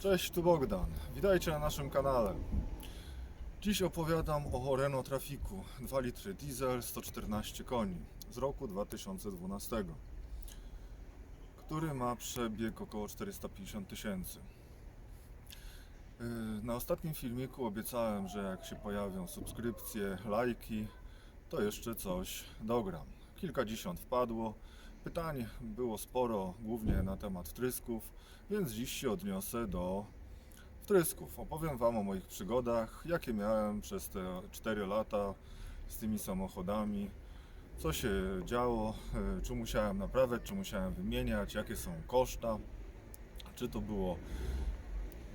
Cześć, tu Bogdan. Witajcie na naszym kanale. Dziś opowiadam o Renault Trafiku 2 litry diesel 114 koni z roku 2012, który ma przebieg około 450 tysięcy. Yy, Na ostatnim filmiku obiecałem, że jak się pojawią subskrypcje, lajki, to jeszcze coś dogram. Kilkadziesiąt wpadło. Pytań było sporo, głównie na temat wtrysków, więc dziś się odniosę do wtrysków. Opowiem Wam o moich przygodach, jakie miałem przez te 4 lata z tymi samochodami, co się działo, e, czy musiałem naprawiać, czy musiałem wymieniać, jakie są koszta, czy to było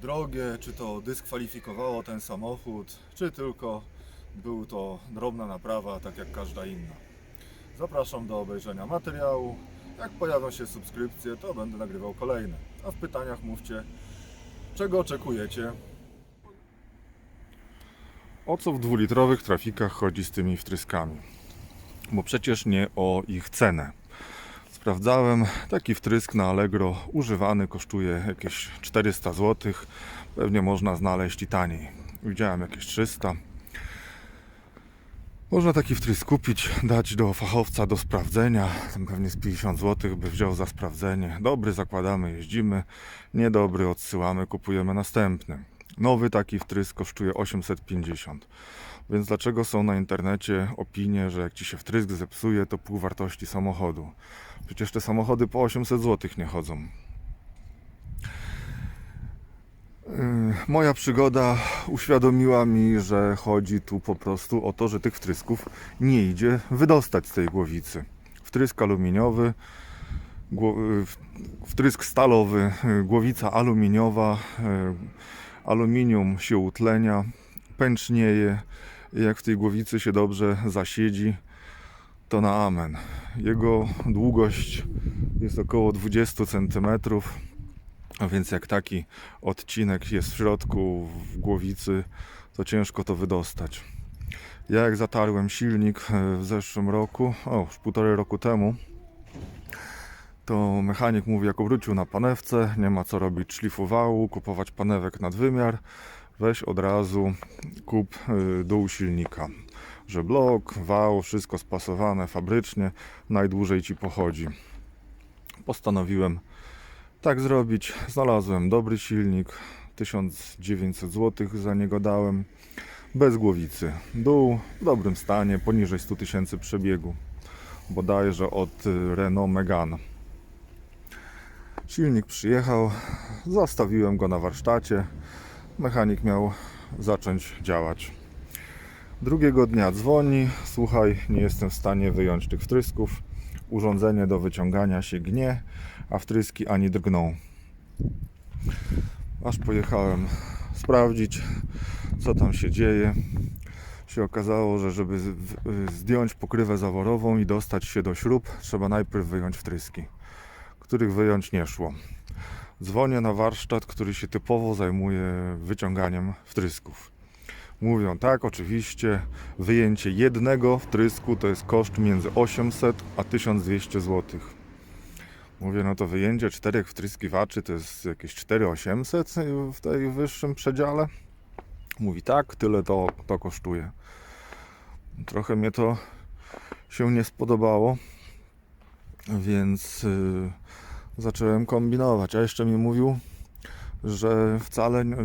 drogie, czy to dyskwalifikowało ten samochód, czy tylko był to drobna naprawa, tak jak każda inna. Zapraszam do obejrzenia materiału. Jak pojawią się subskrypcje, to będę nagrywał kolejne. A w pytaniach mówcie, czego oczekujecie. O co w dwulitrowych trafikach chodzi z tymi wtryskami? Bo przecież nie o ich cenę. Sprawdzałem, taki wtrysk na Allegro używany kosztuje jakieś 400 zł. Pewnie można znaleźć i taniej. Widziałem jakieś 300. Można taki wtrysk kupić, dać do fachowca do sprawdzenia. Tam pewnie z 50 zł by wziął za sprawdzenie. Dobry zakładamy, jeździmy. Niedobry odsyłamy, kupujemy następny. Nowy taki wtrysk kosztuje 850. Więc dlaczego są na internecie opinie, że jak ci się wtrysk zepsuje, to pół wartości samochodu? Przecież te samochody po 800 zł nie chodzą. Yy, Moja przygoda uświadomiła mi, że chodzi tu po prostu o to, że tych wtrysków nie idzie wydostać z tej głowicy. Wtrysk aluminiowy, w- wtrysk stalowy, yy, głowica aluminiowa, aluminium się utlenia, pęcznieje. Jak w tej głowicy się dobrze zasiedzi, to na amen. Jego długość jest około 20 centymetrów. A więc jak taki odcinek jest w środku w głowicy, to ciężko to wydostać. Ja jak zatarłem silnik e, w zeszłym roku, o już półtorej roku temu, to mechanik mówi, jak obrócił na panewce, nie ma co robić szlifu wału, kupować panewek nad wymiar, weź od razu kup e, dół silnika. Że blok, wał, wszystko spasowane fabrycznie, najdłużej ci pochodzi. Postanowiłem tak zrobić. Znalazłem dobry silnik, 1900 zł za niego dałem, bez głowicy. Dół w dobrym stanie, poniżej 100 tysięcy przebiegu, bodajże od Renault Megane. Silnik przyjechał, zostawiłem go na warsztacie, mechanik miał zacząć działać. Drugiego dnia dzwoni, słuchaj, nie jestem w stanie wyjąć tych wtrysków, urządzenie do wyciągania się gnie, a wtryski ani drgną. Aż pojechałem sprawdzić, co tam się dzieje. Się okazało, że żeby zdjąć pokrywę zaworową i dostać się do śrub, trzeba najpierw wyjąć wtryski, których wyjąć nie szło. Dzwonię na warsztat, który się typowo zajmuje wyciąganiem wtrysków. Mówią tak, oczywiście, wyjęcie jednego wtrysku to jest koszt między 800 a 1200 zł. Mówię, no to wyjęcie czterech wtryskiwaczy to jest jakieś 4800 w tej wyższym przedziale. Mówi tak, tyle to, to kosztuje. Trochę mnie to się nie spodobało, więc yy, zacząłem kombinować. A jeszcze mi mówił, że wcale yy,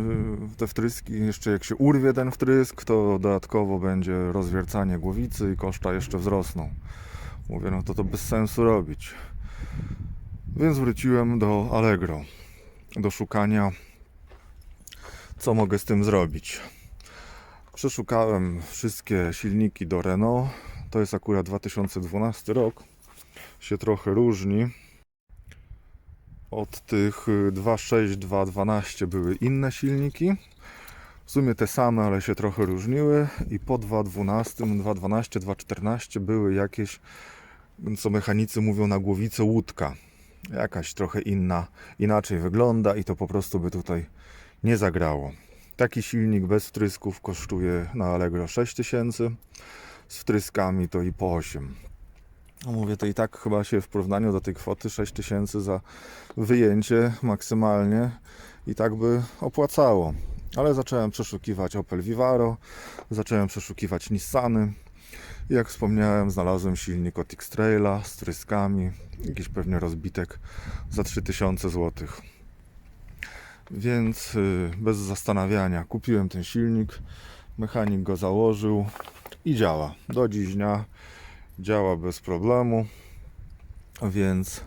te wtryski, jeszcze jak się urwie ten wtrysk, to dodatkowo będzie rozwiercanie głowicy i koszta jeszcze wzrosną. Mówię, no to to bez sensu robić. Więc wróciłem do Allegro, do szukania, co mogę z tym zrobić. Przeszukałem wszystkie silniki do Renault. To jest akurat 2012 rok. Się trochę różni. Od tych y, 2.6, 2.12 były inne silniki. W sumie te same, ale się trochę różniły. I po 2.12, 2.12, 2.14 były jakieś, co mechanicy mówią na głowicę łódka jakaś trochę inna, inaczej wygląda i to po prostu by tutaj nie zagrało. Taki silnik bez wtrysków kosztuje na Allegro 6000, z wtryskami to i po 8. No mówię, to i tak chyba się w porównaniu do tej kwoty 6000 za wyjęcie maksymalnie i tak by opłacało. Ale zacząłem przeszukiwać Opel Vivaro, zacząłem przeszukiwać Nissany. Jak wspomniałem, znalazłem silnik od X-Traila z tryskami, jakiś pewnie rozbitek za 3000 zł. Więc y, bez zastanawiania kupiłem ten silnik, mechanik go założył i działa. Do dziś dnia działa bez problemu, więc,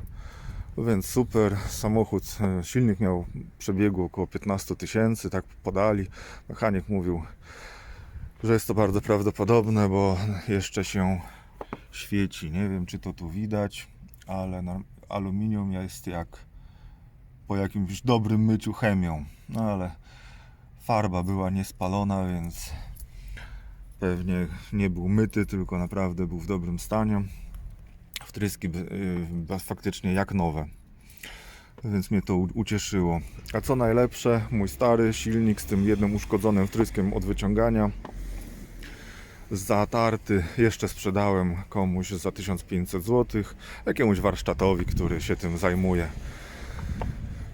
więc super. Samochód, y, silnik miał przebiegu około 15 tysięcy, tak podali. Mechanik mówił, że jest to bardzo prawdopodobne, bo jeszcze się świeci. Nie wiem, czy to tu widać, ale aluminium jest jak po jakimś dobrym myciu chemią. No ale farba była niespalona, więc pewnie nie był myty, tylko naprawdę był w dobrym stanie. Wtryski yy, faktycznie jak nowe. Więc mnie to ucieszyło. A co najlepsze, mój stary silnik z tym jednym uszkodzonym wtryskiem od wyciągania zatarty jeszcze sprzedałem komuś za 1500 zł, jakiemuś warsztatowi, który się tym zajmuje.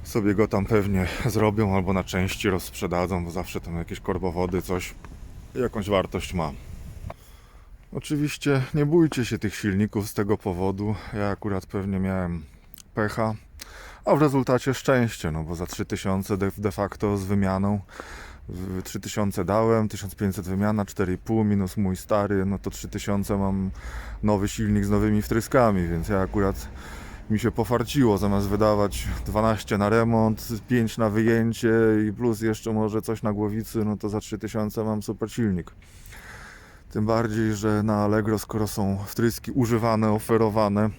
Sobie go tam pewnie zrobią albo na części rozsprzedadzą, bo zawsze tam jakieś korbowody, coś, jakąś wartość ma. Oczywiście nie bójcie się tych silników z tego powodu. Ja akurat pewnie miałem pecha, a w rezultacie szczęście, no bo za 3000 de, facto z wymianą w 3000 dałem, 1500 wymiana, 4,5 minus mój stary, no to 3000 mam nowy silnik z nowymi wtryskami, więc ja akurat mi się pofarciło, zamiast wydawać 12 na remont, 5 na wyjęcie i plus jeszcze może coś na głowicy, no to za 3000 mam super silnik. Tym bardziej, że na Allegro, skoro są wtryski używane, oferowane,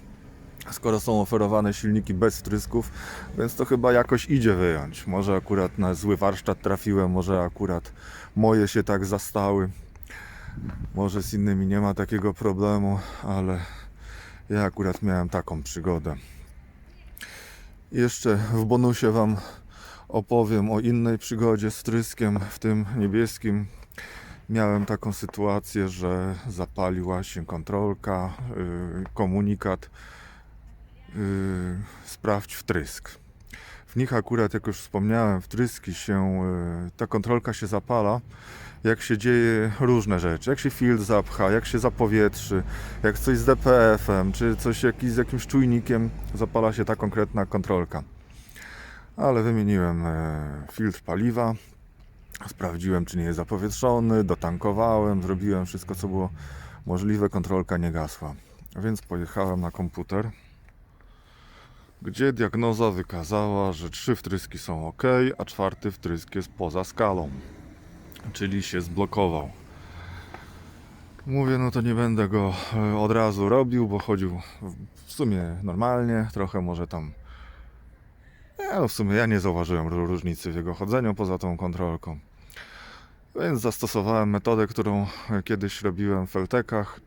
skoro są oferowane silniki bez wtrysków, więc to chyba jakoś idzie wyjąć. Może akurat na zły warsztat trafiłem, może akurat moje się tak zastały. Może z innymi nie ma takiego problemu, ale ja akurat miałem taką przygodę. Jeszcze w bonusie Wam opowiem o innej przygodzie z wtryskiem w tym niebieskim. Miałem taką sytuację, że zapaliła się kontrolka, yy, komunikat yy, sprawdź wtrysk. W nich akurat, jak już wspomniałem, wtryski się, yy, ta kontrolka się zapala, jak się dzieje różne rzeczy, jak się filtr zapcha, jak się zapowietrzy, jak coś z DPF-em, czy coś z jakimś czujnikiem, zapala się ta konkretna kontrolka. Ale wymieniłem e, filtr paliwa, sprawdziłem, czy nie jest zapowietrzony, dotankowałem, zrobiłem wszystko, co było możliwe, kontrolka nie gasła. Więc pojechałem na komputer, gdzie diagnoza wykazała, że trzy wtryski są ok, a czwarty wtrysk jest poza skalą, czyli się zblokował. Mówię, no to nie będę go e, od razu robił, bo chodził w sumie normalnie, trochę może tam. Nie, no w sumie ja nie zauważyłem ró- różnicy w jego chodzeniu poza tą kontrolką. Więc zastosowałem metodę, którą e, kiedyś robiłem w Feltekach.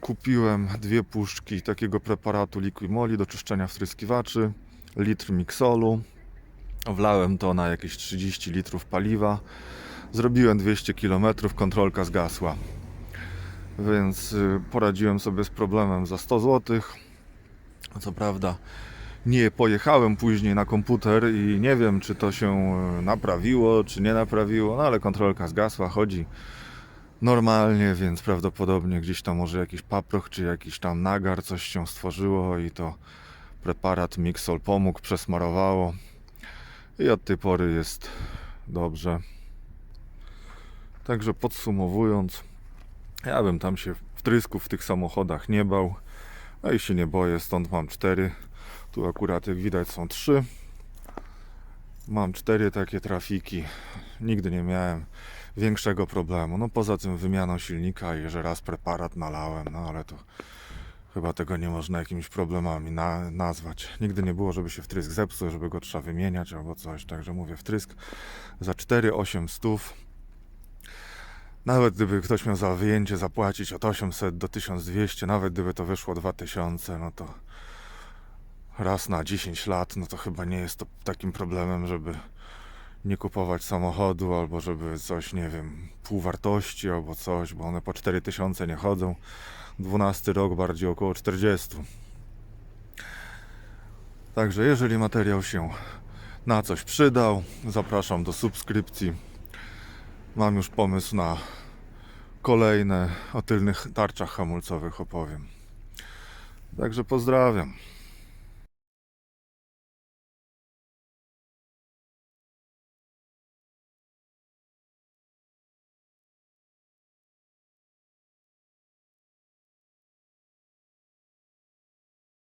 Kupiłem dwie puszki takiego preparatu Liquimoli do czyszczenia wtryskiwaczy, litr miksolu. Wlałem to na jakieś 30 litrów paliwa. Zrobiłem 200 km, kontrolka zgasła. Więc y, poradziłem sobie z problemem za 100 zł. Co prawda nie pojechałem później na komputer i nie wiem, czy to się y, naprawiło, czy nie naprawiło, no ale kontrolka zgasła, chodzi normalnie, więc prawdopodobnie gdzieś tam może jakiś paproch, czy jakiś tam nagar, coś się stworzyło i to preparat Mixol pomógł, przesmarowało i od tej pory jest dobrze. Także podsumowując, ja bym tam się wtrysków w tych samochodach nie bał, a i się nie boję, stąd mam cztery. Tu akurat jak widać są trzy. Mam cztery takie trafiki. Nigdy nie miałem większego problemu. No poza tym wymianą silnika i że raz preparat nalałem, no ale to chyba tego nie można jakimiś problemami na, nazwać. Nigdy nie było, żeby się wtrysk zepsuł, żeby go trzeba wymieniać albo coś. Także mówię, wtrysk za 4-8 stów. Nawet gdyby ktoś miał za wyjęcie zapłacić od 800 do 1200, nawet gdyby to wyszło 2000, no to raz na 10 lat, no to chyba nie jest to takim problemem, żeby nie kupować samochodu, albo żeby coś, nie wiem, pół wartości, albo coś, bo one po 4000 nie chodzą. 12 rok bardziej około 40. Także jeżeli materiał się na coś przydał. Zapraszam do subskrypcji. Mam już pomysł na kolejne o tylnych tarczach hamulcowych opowiem. Także pozdrawiam.